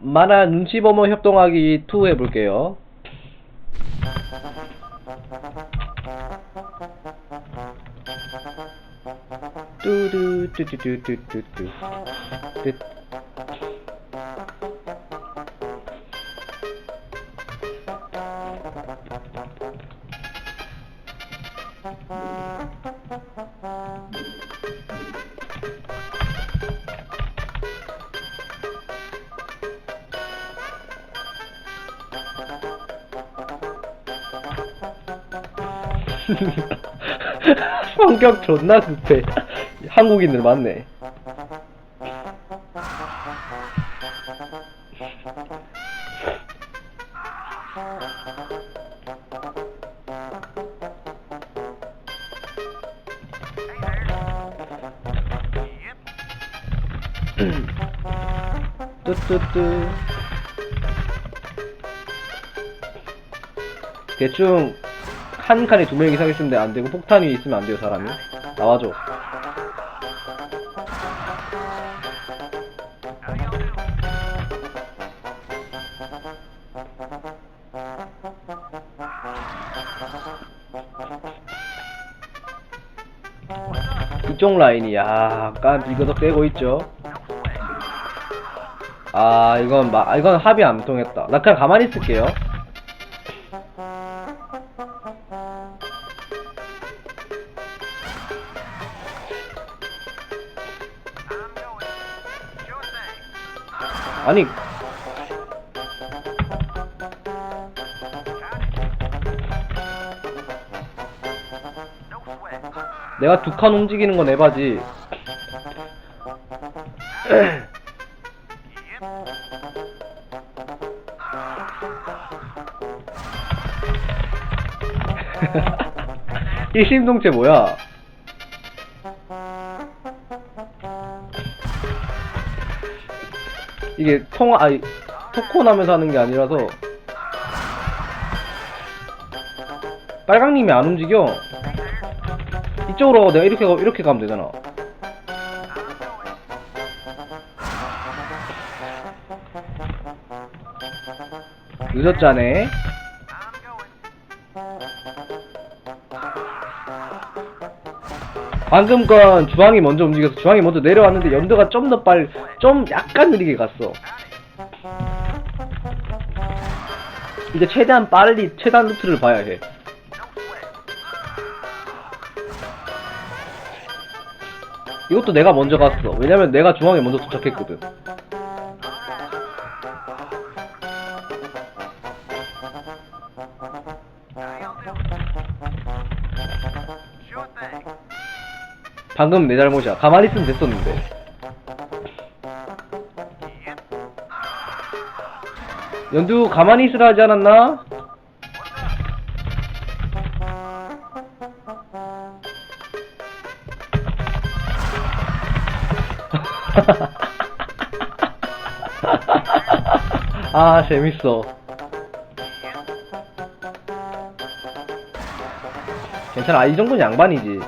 만화 눈치 보모 협동하기 2 해볼게요. 뚜두 뚜뚜뚜뚜뚜뚜 성격 존나 습해. 한국인들 많네. 뚜뚜뚜. 대충 한 칸에 두 명 이상 있으면 안 되고 폭탄이 있으면 안 돼요 사람이. 나와줘. 이쪽 라인이 약간 비거덕 떼고 있죠? 아 이건 마, 아, 이건 합이 안 통했다. 나 그냥 가만히 있을게요 내가 두 칸 움직이는 건 에바지. 일심동체 뭐야? 이게 통화 아니 토콘 하면서 하는 게 아니라서. 빨강님이 안 움직여 이쪽으로 내가 이렇게 가- 이렇게 가면 되잖아. 늦었자네 방금 건 주황이 먼저 움직여서 주황이 먼저 내려왔는데 연두가 좀 더 빨리 좀 약간 느리게 갔어. 이제 최대한 빨리 최단 루트를 봐야 해 이것도 내가 먼저 갔어. 왜냐면 내가 중앙에 먼저 도착했거든. 방금 내 잘못이야. 가만히 있으면 됐었는데. 연두 가만히 있으라 하지 않았나? 아 재밌어. 괜찮아. 아, 이 정도는 양반이지.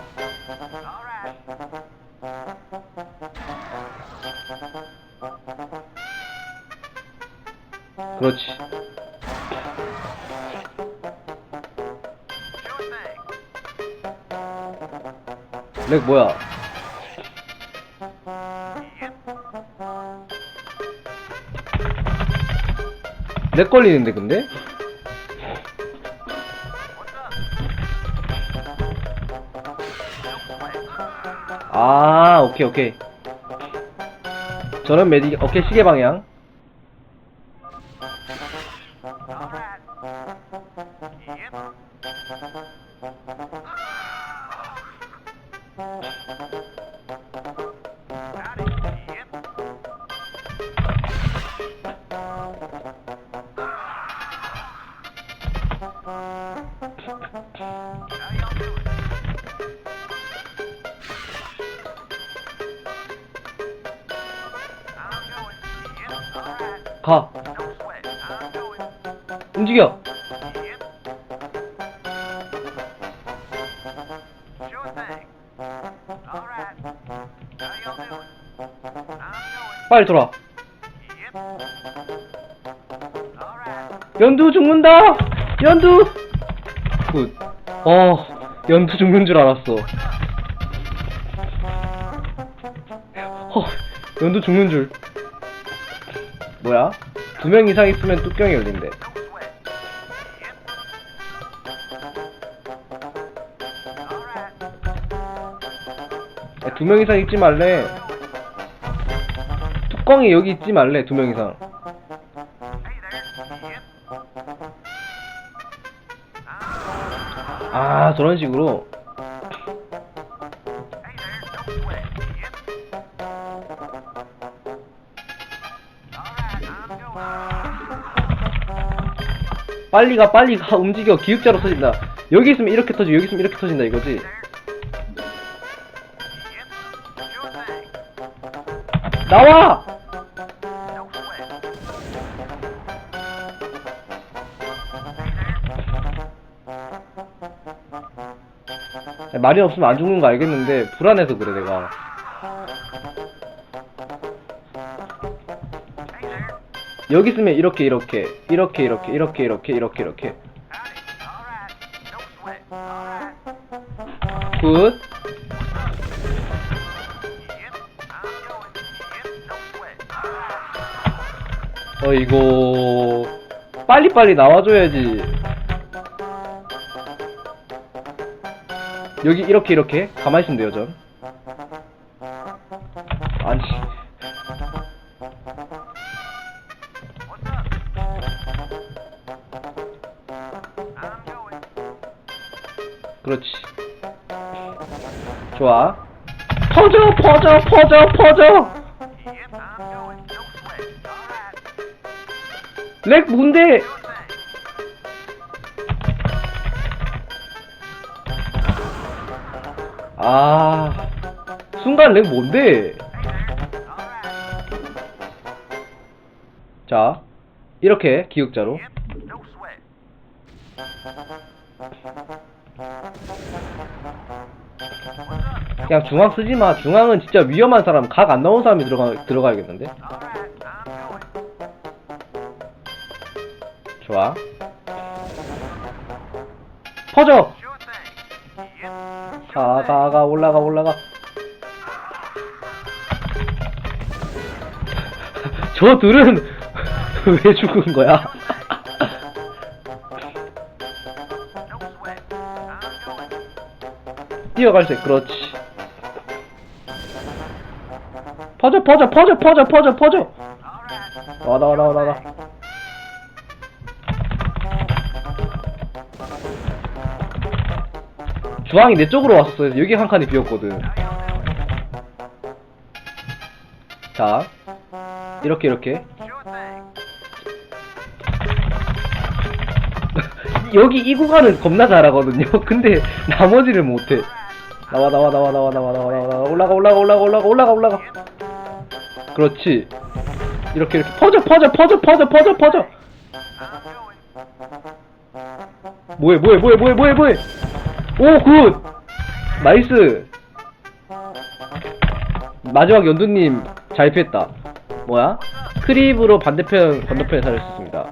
그렇지. 렉 뭐야 렉 걸리는데 근데? 아 오케이 오케이 저는 메디 오케이 시계 방향 가 움직여 빨리 돌아 연두 죽는다! 연두! 굿. 어, 연두 죽는 줄 알았어. 허, 연두 죽는 줄. 뭐야? 두 명 이상 있으면 뚜껑이 열린대. 두 명 이상 있지 말래. 뚜껑이 여기 있지 말래, 두 명 이상. 아, 저런 식으로. 빨리 가, 빨리 가, 움직여. 기육자로 터진다. 여기 있으면 이렇게 터지고, 여기 있으면 이렇게 터진다, 이거지. 나와! 말이 없으면 안 죽는 거 알겠는데, 불안해서 그래, 내가. 여기 있으면 이렇게, 이렇게, 이렇게, 이렇게, 이렇게, 이렇게, 이렇게, 이렇게. 굿. 어이고 빨리빨리 나와줘야지 여기 이렇게 이렇게 가만히 있으면 돼요 전 좋아. 퍼져 퍼져 퍼져 퍼져. 렉 뭔데? 아 순간 렉 뭔데? 자 이렇게 기역자로 그냥 중앙 쓰지 마. 중앙은 진짜 위험한 사람 각 안 나온 사람이 들어가, 들어가야겠는데? 좋아. 퍼져! 가 가 가 올라가 올라가. 저 둘은 왜 죽은 거야? 뛰어갈세 그렇지 퍼져 퍼져 퍼져 퍼져 퍼져 퍼져. 나와 나와 나와 나와 주황이 내 쪽으로 왔었어 여기 한 칸이 비었거든. 자 이렇게 이렇게. 여기 이 구간은 겁나 잘하거든요. 근데 나머지를 못해. 나와 나와 나와 나와 나와 나와 나와. 올라가 올라가 올라가 올라가 올라가 올라가. 그렇지. 이렇게 이렇게. 퍼져 퍼져 퍼져 퍼져 퍼져 퍼져. 뭐해 뭐해 뭐해 뭐해 뭐해 뭐해. 오굿. 나이스. 마지막 연두님 잘 피했다. 뭐야? 크립으로 반대편 건너편에 살렸습니다.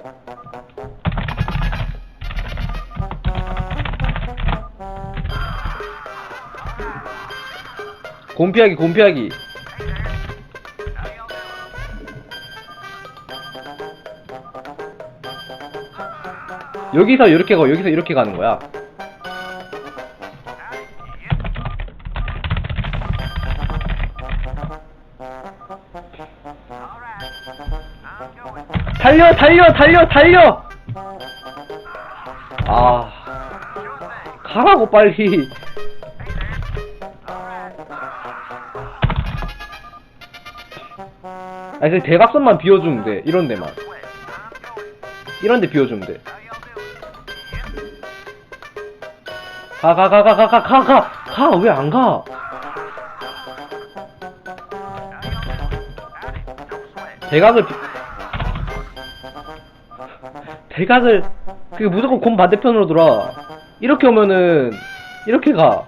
곰피하기 곰피하기 여기서 이렇게 가고 여기서 이렇게 가는 거야. 달려 달려 달려 달려! 아 가라고 빨리. 아니 그 대각선만 비워주면 돼. 이런 데만. 이런 데 비워주면 돼 가, 가, 가, 가, 가, 가, 가, 가! 가! 왜 안 가? 대각을 대각을 그게 무조건 곰 반대편으로 돌아 이렇게 오면은 이렇게 가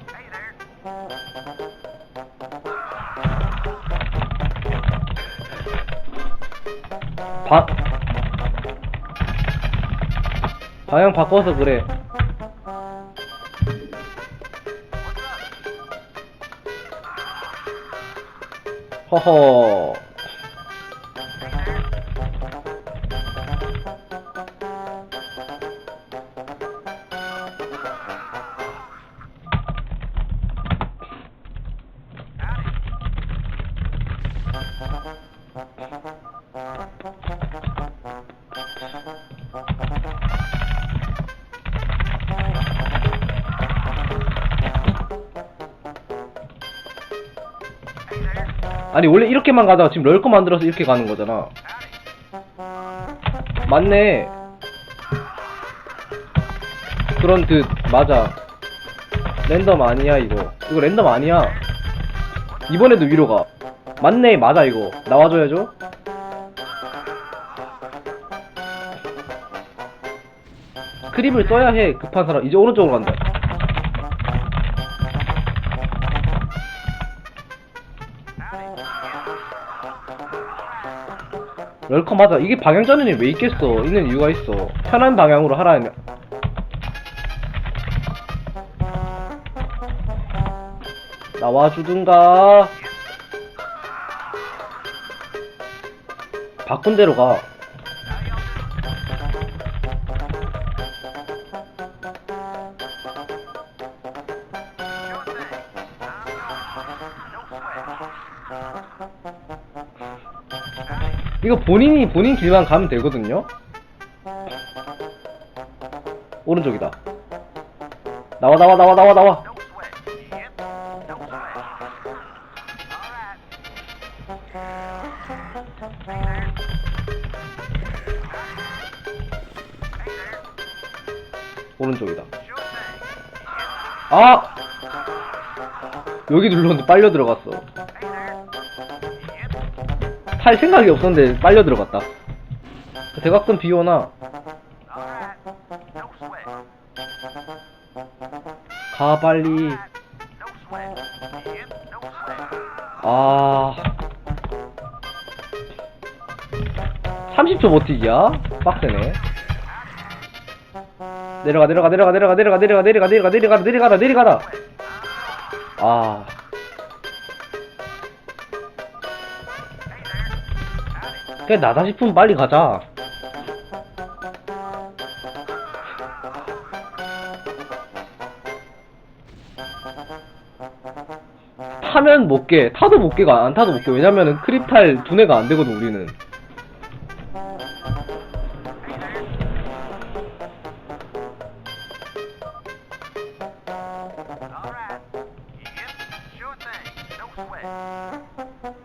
바... 방향 바꿔서 그래 吼吼。 아니 원래 이렇게만 가다가 지금 럴거 만들어서 이렇게 가는 거잖아. 맞네. 그런 듯 맞아. 랜덤 아니야 이거. 이거 랜덤 아니야. 이번에도 위로 가. 맞네 맞아 이거. 나와줘야죠. 크립을 써야 해 급한 사람. 이제 오른쪽으로 간다. 럴커 맞아. 이게 방향전환이 왜 있겠어? 있는 이유가 있어. 편한 방향으로 하라 하면. 나와주든가. 바꾼 대로 가. 이거 본인이 본인 길만 가면 되거든요. 오른쪽이다. 나와 나와 나와 나와 나와. 오른쪽이다. 아! 여기 눌렀는데 빨려 들어갔어. 탈 생각이 없었는데 빨려 들어갔다. 대각선 비워놔. 가 빨리. 아. 30초 버티기야? 빡세네. 내려가 내려가 내려가 내려가 내려가 내려가 내려가 내려가 내려가 내려가라 내려가라. 아. 그냥 나다 싶으면 빨리 가자. 타면 못 깨. 타도 못 깨가. 안 타도 못 깨. 왜냐면은 크립탈 두뇌가 안 되거든, 우리는.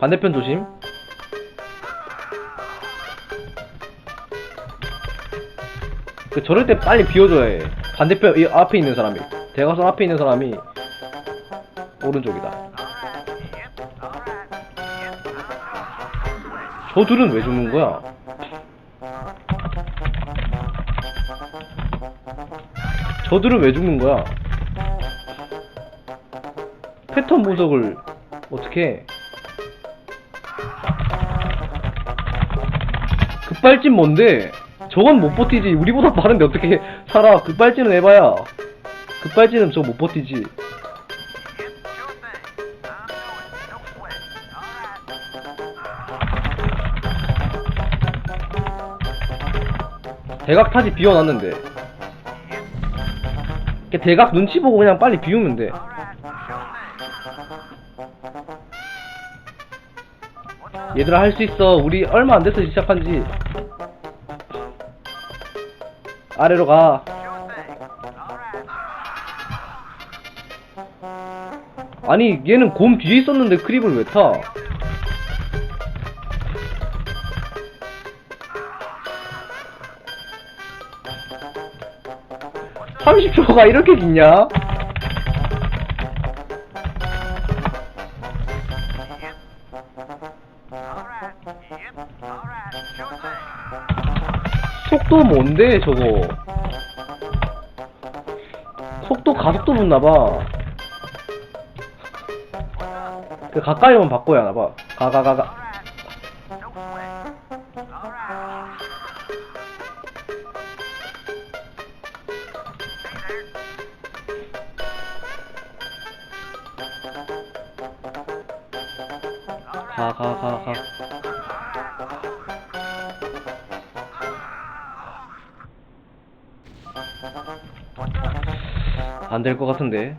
반대편 조심. 그 저럴 때 빨리 비워줘야 해. 반대편 이 앞에 있는 사람이 대각선 앞에 있는 사람이 오른쪽이다. 저 둘은 왜 죽는 거야? 저 둘은 왜 죽는 거야? 패턴 분석을 어떻게 해? 급발진 뭔데? 저건 못 버티지. 우리보다 빠른데 어떻게 살아? 급발진은 해봐야. 급발진은 저거 못 버티지. 대각 타지 비워놨는데. 대각 눈치 보고 그냥 빨리 비우면 돼. 얘들아 할 수 있어. 우리 얼마 안 돼서 시작한 지. 아래로 가. 아니 얘는 곰 뒤에 있었는데 크립을 왜 타? (30초가) 이렇게 긴냐? 속도 뭔데 저거? 속도 가속도 붙나봐. 그 가까이 오면 바꿔야 하나봐. 가가가가 가가가가 가, 가, 가. 안 될 것 같은데.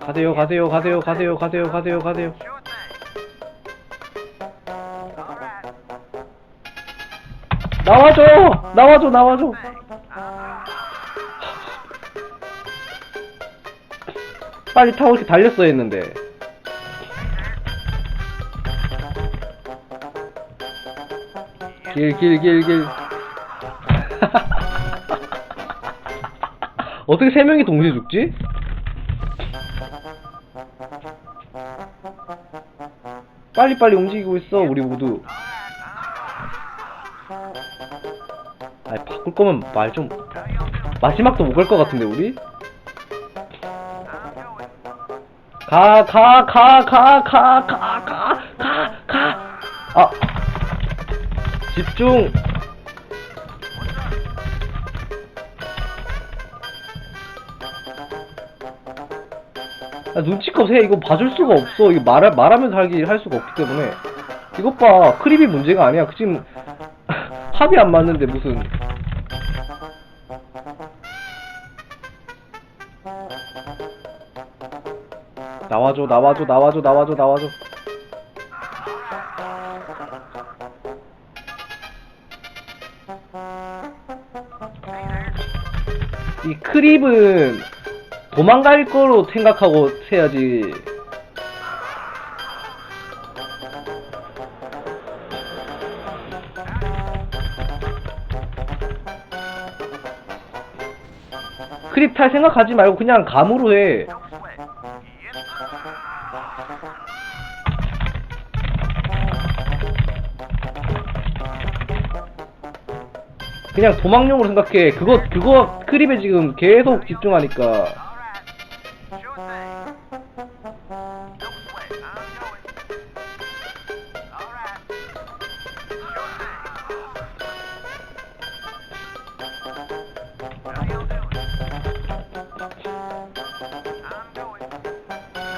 가세요, 가세요, 가세요, 가세요, 가세요, 가세요, 가세요. 나와줘! 나와줘, 나와줘! 빨리 타고 이렇게 달렸어야 했는데. 길, 길, 길, 길. 아. 어떻게 세 명이 동시에 죽지? 빨리빨리 움직이고 있어, 우리 모두. 아니, 바꿀 거면 말 좀. 마지막도 못 갈 것 같은데, 우리? 가, 가, 가, 가, 가, 가. 집중. 아, 눈치껏 해. 이거 봐줄 수가 없어. 이거 말, 말하면서 할기 할 수가 없기 때문에. 이것 봐. 크립이 문제가 아니야. 그 지금 합이 안 맞는데 무슨. 나와줘, 나와줘, 나와줘, 나와줘, 나와줘. 크립은 도망갈 거로 생각하고 해야지. 크립 탈 생각하지 말고 그냥 감으로 해. 그냥 도망용으로 생각해. 그거 그거 크립에 지금 계속 집중하니까.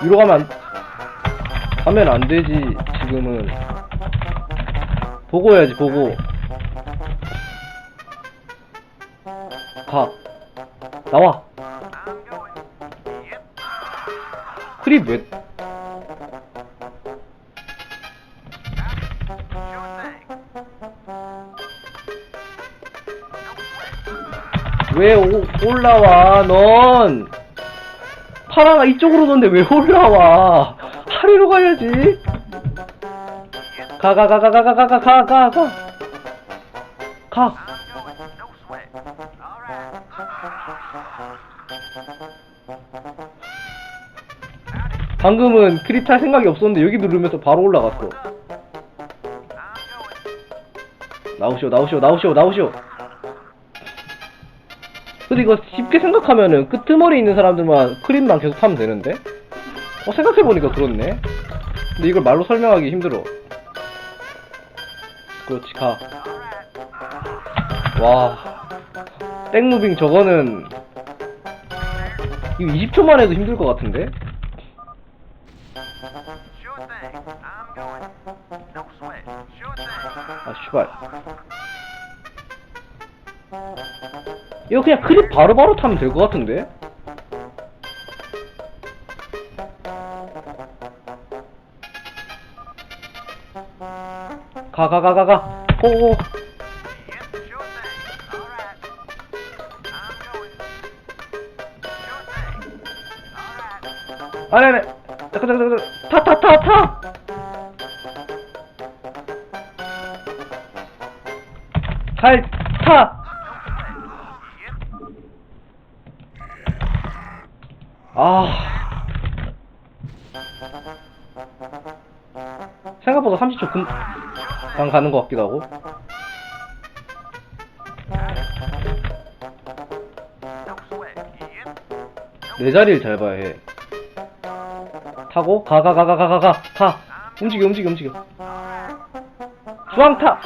위로 가면 안, 가면 안 되지 지금은 보고 해야지 보고 나와. 크립 왜? 왜 오- 올라와 넌? 파라가 이쪽으로 도는데 왜 올라와? 아래로 가야지. 가 가 가 가 가 가 가 가 가 가. 가 방금은 크립 탈 생각이 없었는데 여기 누르면서 바로 올라갔어. 나오시오 나오시오 나오시오 나오시오. 근데 이거 쉽게 생각하면은 끄트머리 있는 사람들만 크립만 계속 타면 되는데? 어 생각해보니까 그렇네. 근데 이걸 말로 설명하기 힘들어. 그렇지 가와. 백무빙 저거는 이거 20초만 해도 힘들 것 같은데? 아 씨발 이거 그냥 크립 바로바로 타면 될 것 같은데? 가 가 가 가가 고 아니 아니 잠깐 잠깐 잠깐 타 타 타타 잘 타! 아. 생각보다 30초 금 방 가는 것 같기도 하고. 내 자리를 잘 봐야 해. 타고 가 가 가 가 가 가 가 가. 움직여 움직여 움직여. 주황 타.